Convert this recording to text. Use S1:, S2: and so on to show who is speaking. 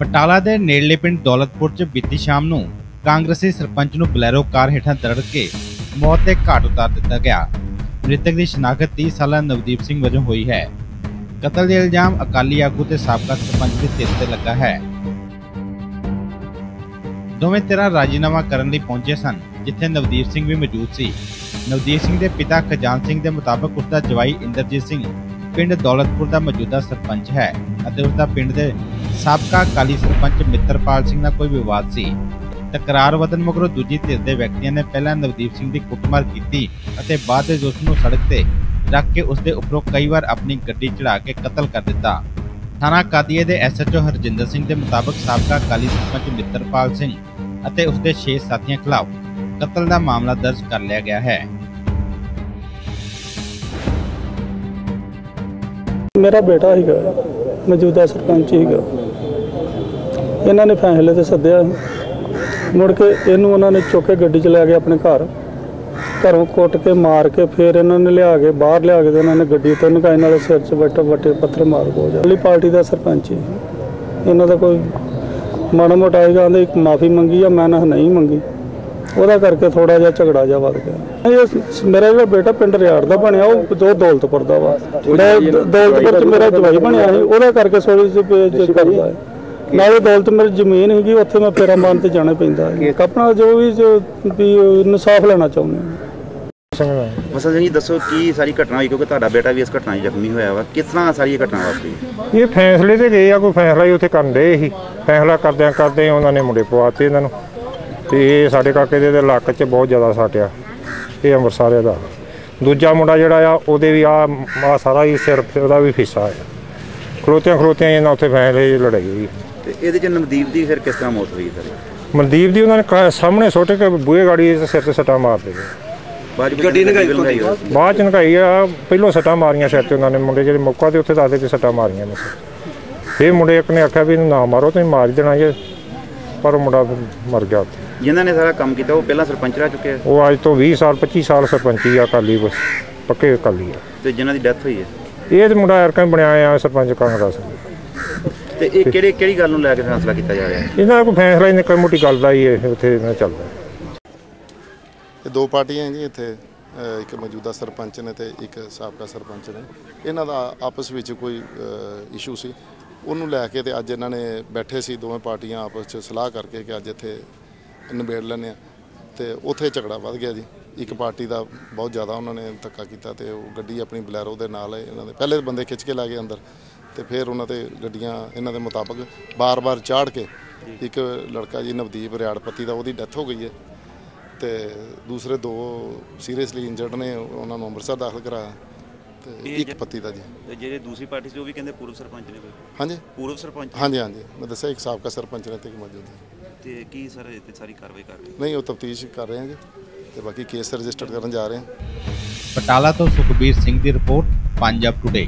S1: ਪਟਾਲਾ ਦੇ ਨੇੜਲੇ ਪਿੰਡ ਦੌਲਤਪੁਰ 'ਚ ਬੀਤੀ ਸ਼ਾਮ ਨੂੰ ਕਾਂਗਰਸੀ ਸਰਪੰਚ ਨੂੰ ਬਲੈਰੋ ਕਾਰ ਹੇਠਾਂ ਦਰੜ ਕੇ ਮੌਤ ਦੇ ਘਾਟ ਉਤਾਰ ਦਿੱਤਾ ਗਿਆ। ਮ੍ਰਿਤਕ ਦੀ ਸ਼ਨਾਖਤ 30 ਸਾਲਾ ਨਵਦੀਪ ਸਿੰਘ ਵਜੋਂ ਹੋਈ ਹੈ। ਕਤਲ ਦੇ ਇਲਜ਼ਾਮ ਅਕਾਲੀ ਆਗੂ ਤੇ ਸਾਬਕਾ ਸਰਪੰਚ ਦੇ ਸਿਰ ਤੇ ਲੱਗਾ ਹੈ। ਦੋਵੇਂ ਧਿਰਾਂ ਰਾਜੀਨਾਮਾ ਕਰਨ ਲਈ ਪਹੁੰਚੇ ਸਨ, ਜਿੱਥੇ ਨਵਦੀਪ ਸਿੰਘ ਵੀ ਮੌਜੂਦ ਸੀ। ਨਵਦੀਪ ਸਿੰਘ ਦੇ ਪਿਤਾ ਖਜਾਨ ਸਿੰਘ ਦੇ ਮੁਤਾਬਕ ਉਸ ਦਾ ਜਵਾਈ ਇੰਦਰਜੀਤ ਸਿੰਘ ਪਿੰਡ ਦੌਲਤਪੁਰ ਦਾ ਮੌਜੂਦਾ ਸਰਪੰਚ ਹੈ ਅਤੇ ਉਸ ਦਾ ਪਿੰਡ ਦੇ ਸਾਬਕਾ ਅਕਾਲੀ ਸਰਪੰਚ ਮਿੱਤਰਪਾਲ ਸਿੰਘ ਨਾਲ ਕੋਈ ਵਿਵਾਦ ਸੀ। ਤਕਰਾਰ ਵਧਣ ਮਗਰੋਂ ਦੂਜੀ ਧਿਰ ਦੇ ਵਿਅਕਤੀਆਂ ਨੇ ਪਹਿਲਾਂ ਨਵਦੀਪ ਸਿੰਘ ਦੀ ਕੁੱਟਮਾਰ ਕੀਤੀ ਅਤੇ ਬਾਅਦ ਵਿੱਚ ਉਸ ਨੂੰ ਸੜਕ ਤੇ ਰੱਖ ਕੇ ਉਸ ਦੇ ਉੱਪਰੋਂ ਕਈ ਵਾਰ ਆਪਣੀ ਗੱਡੀ ਚੜਾ ਕੇ ਕਤਲ ਕਰ ਦਿੱਤਾ। ਥਾਣਾ ਕਾਦੀਏ ਦੇ ਐਸਐਚਓ ਹਰਜਿੰਦਰ ਸਿੰਘ ਦੇ ਮੁਤਾਬਕ ਸਾਬਕਾ ਅਕਾਲੀ ਸਰਪੰਚ ਮਿੱਤਰਪਾਲ ਸਿੰਘ ਅਤੇ ਉਸ ਦੇ 6 ਸਾਥੀਆਂ ਖਿਲਾਫ ਕਤਲ ਦਾ ਮਾਮਲਾ ਦਰਜ ਕਰ ਲਿਆ ਗਿਆ ਹੈ।
S2: ਮੇਰਾ ਬੇਟਾ ਸੀਗਾ। ਮੌਜੂਦਾ ਸਰਪੰਚ ਸੀਗਾ ਇਹਨਾਂ ਨੇ ਫੈਸਲੇ ਤੇ ਸੱਦਿਆ। ਮੁੜ ਕੇ ਇਹਨੂੰ ਉਹਨਾਂ ਨੇ ਚੁੱਕ ਕੇ ਗੱਡੀ 'ਚ ਲੈ ਗਏ ਆਪਣੇ ਘਰ। ਘਰੋਂ ਕੁੱਟ ਕੇ, ਮਾਰ ਕੇ ਫਿਰ ਇਹਨਾਂ ਨੇ ਲਿਆ ਕੇ, ਬਾਹਰ ਲਿਆ ਕੇ ਤੇ ਇਹਨਾਂ ਨੇ ਗੱਡੀ ਤੋਂ ਨਕਾਈ ਨਾਲੇ ਸਿਰ 'ਚ ਵੱਟੇ ਵੱਟੇ ਪੱਥਰ ਮਾਰ ਹੋ ਜਾ ਅਗਲੀ ਪਾਰਟੀ ਦਾ ਸਰਪੰਚ ਸੀ ਇਹਨਾਂ ਦਾ ਕੋਈ ਮਾੜਾ ਮੋਟਾ ਹੈਗਾ ਆਂਦੇ ਇੱਕ ਮਾਫੀ ਮੰਗੀ ਆ ਮੈਂ ਨਾ ਨਹੀਂ ਮੰਗੀ। ਉਹਦਾ ਕਰਕੇ ਥੋੜਾ ਜਿਹਾ ਝਗੜਾ ਜਿਹਾ ਵੱਧ ਗਿਆ। ਇਹ ਮੇਰਾ ਜਿਹੜਾ ਬੇਟਾ ਪਿੰਡ ਰਿਆੜ ਦਾ ਬਣਿਆ ਉਹ ਦੋ ਦੌਲਤਪੁਰ ਦਾ ਵਾ। ਮੈਂ ਦੌਲਤਪੁਰ ਚ ਮੇਰਾ ਜਵਾਈ ਬਣਿਆ ਸੀ ਉਹਦਾ ਕਰਕੇ ਥੋੜੀ ਜਿਹੀ ਕਰਦਾ ਹੈ। ਨਾਲੇ ਦੌਲਤ ਮੇਰੀ ਜ਼ਮੀਨ ਹੈਗੀ ਉੱਥੇ ਮੈਂ ਫੇਰਾ ਮਾਰਨ ਤੇ ਜਾਣਾ ਪੈਂਦਾ ਹੈ ਆਪਣਾ ਜੋ ਵੀ ਜੋ ਵੀ ਇਨਸਾਫ ਲੈਣਾ ਚਾਹੁੰਦੇ ਹਾਂ।
S3: ਮਸਲ ਜੀ ਦੱਸੋ ਕੀ ਸਾਰੀ ਘਟਨਾ ਹੋਈ ਕਿਉਂਕਿ ਤੁਹਾਡਾ ਬੇਟਾ ਵੀ ਇਸ ਘਟਨਾ 'ਚ ਜ਼ਖਮੀ ਹੋਇਆ ਵਾ। ਕਿਸ ਤਰ੍ਹਾਂ ਸਾਰੀ ਇਹ ਘਟਨਾ ਵਾਪਰੀ?
S4: ਇਹ ਫੈਸਲੇ ਤੇ ਗਏ ਆ ਕੋਈ ਫੈਸਲਾ ਹੀ ਉੱਥੇ ਕਰਨ ਦੇ ਸੀ। ਫੈਸਲਾ ਕਰਦਿਆਂ ਕਰਦੇ ਉਹਨਾਂ ਨੇ ਮੁੰਡੇ ਪਵਾਤੇ ਇਹਨਾਂ ਨੂੰ। ਤੇ ਇਹ ਸਾਡੇ ਕਾਕੇ ਦੇ ਤੇ ਲੱਕ 'ਚ ਬਹੁਤ ਜ਼ਿਆਦਾ ਸੱਟਿਆ ਇਹ ਅੰਮ੍ਰਿਤਸਰ ਦਾ। ਦੂਜਾ ਮੁੰਡਾ ਜਿਹੜਾ ਆ ਉਹਦੇ ਵੀ ਆ ਆ ਸਾਰਾ ਹੀ ਸਿਰ ਉਹਦਾ ਵੀ ਫਿੱਸਾ ਹੈ ਖਲੋਤਿਆਂ ਖਲੋਤਿਆਂ ਇਹਨਾਂ ਉੱਥੇ ਫੈਸਲੇ ਲੜਾਈ ਹੋਈ।
S3: ਤੇ ਇਹਦੇ 'ਚ ਨਵਦੀਪ ਦੀ ਫਿਰ ਕਿਸ ਤਰ੍ਹਾਂ ਮੌਤ ਹੋਈ ਸਰ
S4: ਮਨਦੀਪ ਦੀ ਉਹਨਾਂ ਨੇ ਸਾਹਮਣੇ ਸੁੱਟ ਕੇ ਬੂਹੇ ਗਾੜੀ ਦੇ ਸਿਰ ਤੇ ਸੱਟਾਂ ਮਾਰ ਦਿੱਤੇ
S3: ਬਾਅਦ ਵਿੱਚ ਗੱਡੀ ਨਗਾਈ
S4: ਬਾਅਦ ਚ ਨਕਾਈ ਆ ਪਹਿਲੋਂ ਸੱਟਾਂ ਮਾਰੀਆਂ ਸਿਰ ਤੇ ਉਹਨਾਂ ਨੇ ਮੁੰਡੇ ਜਿਹੜੇ ਮੌਕਾ ਤੇ ਉੱਥੇ ਦੱਸਦੇ ਕਿ ਸੱਟਾਂ ਮਾਰੀਆਂ ਨੇ। ਇਹ ਮੁੰਡੇ ਇੱਕ ਨੇ ਆਖਿਆ ਵੀ ਇਹਨੂੰ ਨਾ ਮਾਰੋ ਤੁਸੀਂ ਮਾਰ ਹੀ ਦੇਣਾ ਜੇ ਪਰ ਉਹ ਮੁੰਡਾ ਫਿਰ ਮਰ ਗਿਆ ਉੱਥੇ।
S3: ਜਿਨ੍ਹਾਂ ਨੇ ਸਾਰਾ ਕੰਮ ਕੀਤਾ ਉਹ ਪਹਿਲਾਂ ਸਰਪੰਚ ਰਹਿ ਚੁੱਕੇ ਆ?
S4: ਉਹ ਅੱਜ ਤੋਂ 20 ਸਾਲ 25 ਸਾਲ ਸਰਪੰਚੀ ਆ ਅਕਾਲੀ ਬਸ ਪੱਕੇ ਅਕਾਲੀ ਆ।
S3: ਤੇ ਜਿਨ੍ਹਾਂ ਦੀ ਡੈਥ ਹੋਈ ਹੈ?
S4: ਇਹ ਤੇ ਮੁੰਡਾ ਐਰਕਾਂ ਹੀ ਬਣਿਆ ਆ ਸਰਪੰਚ ਕਾਂਗਰਸ।
S3: ਤੇ ਇਹ ਕਿਹੜੇ ਕਿਹੜੀ ਗੱਲ ਨੂੰ ਲੈ ਕੇ ਫੈਸਲਾ ਕੀਤਾ ਜਾ ਰਿਹਾ? ਹੈ
S4: ਇਹਨਾਂ ਦਾ ਕੋਈ ਫੈਸਲਾ ਹੀ ਨਹੀਂ ਕੋਈ ਮੋਟੀ ਗੱਲ ਦਾ ਹੀ ਇਹ ਉੱਥੇ ਨਾ ਚੱਲਦਾ।
S5: ਇਹ ਦੋ ਪਾਰਟੀਆਂ ਹੈ ਜੀ ਇੱਥੇ ਇੱਕ ਮੌਜੂਦਾ ਸਰਪੰਚ ਨੇ ਤੇ ਇੱਕ ਸਾਬਕਾ ਸਰਪੰਚ ਨੇ। ਇਹਨਾਂ ਦਾ ਆਪਸ ਵਿੱਚ ਕੋਈ ਇਸ਼ੂ ਸੀ। ਉਹਨੂੰ ਲੈ ਕੇ ਤੇ ਅੱਜ ਇਹਨਾਂ ਨੇ ਬੈਠੇ ਸੀ ਦੋਵੇਂ ਪਾਰਟੀਆਂ ਆਪਸ ਵਿੱਚ ਸਲਾਹ ਕਰਕੇ ਕਿ ਅੱਜ ਇੱਥੇ ਨਿਬੇੜ ਲੈਂਦੇ ਆ। ਤੇ ਉੱਥੇ ਝਗੜਾ ਵੱਧ ਗਿਆ ਜੀ। ਇੱਕ ਪਾਰਟੀ ਦਾ ਬਹੁਤ ਜ਼ਿਆਦਾ ਉਹਨਾਂ ਨੇ ਧੱਕਾ ਕੀਤਾ ਤੇ ਉਹ ਗੱਡੀ ਆਪਣੀ ਬਲੈਰੋ ਦੇ ਨਾਲ ਇਹਨਾਂ ਦੇ ਪਹਿਲੇ ਬੰਦੇ ਖਿੱਚ ਕੇ ਲੈ ਗਏ ਅੰਦਰ। ਤੇ ਫਿਰ ਉਹਨਾਂ ਤੇ ਗੱਡੀਆਂ ਇਹਨਾਂ ਦੇ ਮੁਤਾਬਕ ਬਾਰ-ਬਾਰ ਚਾੜ ਕੇ ਇੱਕ ਲੜਕਾ ਜੀ ਨਵਦੀਪ ਰਿਆੜਪੱਤੀ ਦਾ ਉਹਦੀ ਡੈਥ ਹੋ ਗਈ ਹੈ। ਤੇ ਦੂਸਰੇ ਦੋ ਸੀਰੀਅਸਲੀ ਇੰਜਰਡ ਨੇ ਉਹਨਾਂ ਨੂੰ ਅੰਮ੍ਰਿਤਸਰ ਦਾਖਲ ਕਰਾਇਆ। ਤੇ ਇੱਕ ਪੱਤੀ ਦਾ ਜੀ।
S3: ਜਿਹੜੇ ਦੂਸਰੀ ਪਾਰਟੀ ਸੀ ਉਹ ਵੀ ਕਹਿੰਦੇ ਪੂਰਵ ਸਰਪੰਚ ਨੇ ਕੋਈ?
S5: ਹਾਂਜੀ।
S3: ਪੂਰਵ ਸਰਪੰਚ?
S5: ਹਾਂਜੀ ਹਾਂਜੀ। ਮੈਂ ਦੱਸਿਆ ਇੱਕ ਸਾਬਕਾ ਸਰਪੰਚ ਨੇ ਤੇ ਮੌਜੂਦ ਹੈ
S3: ਤੇ ਕੀ ਸਰ ਇੱਥੇ ਸਾਰੀ ਕਾਰਵਾਈ ਕਰ ਰਹੇ
S5: ਨਹੀਂ ਉਹ ਤਫਤੀਸ਼ ਕਰ ਰਹੇ ਹਾਂ ਜੀ ਤੇ ਬਾਕੀ ਕੇਸ ਰਜਿਸਟਰ ਕਰਨ ਜਾ ਰਹੇ ਹਾਂ।
S1: ਬਟਾਲਾ ਤੋਂ ਸੁਖਬੀਰ ਸਿੰਘ ਦੀ ਰਿਪੋਰਟ ਪੰਜਾਬ ਟੁਡੇ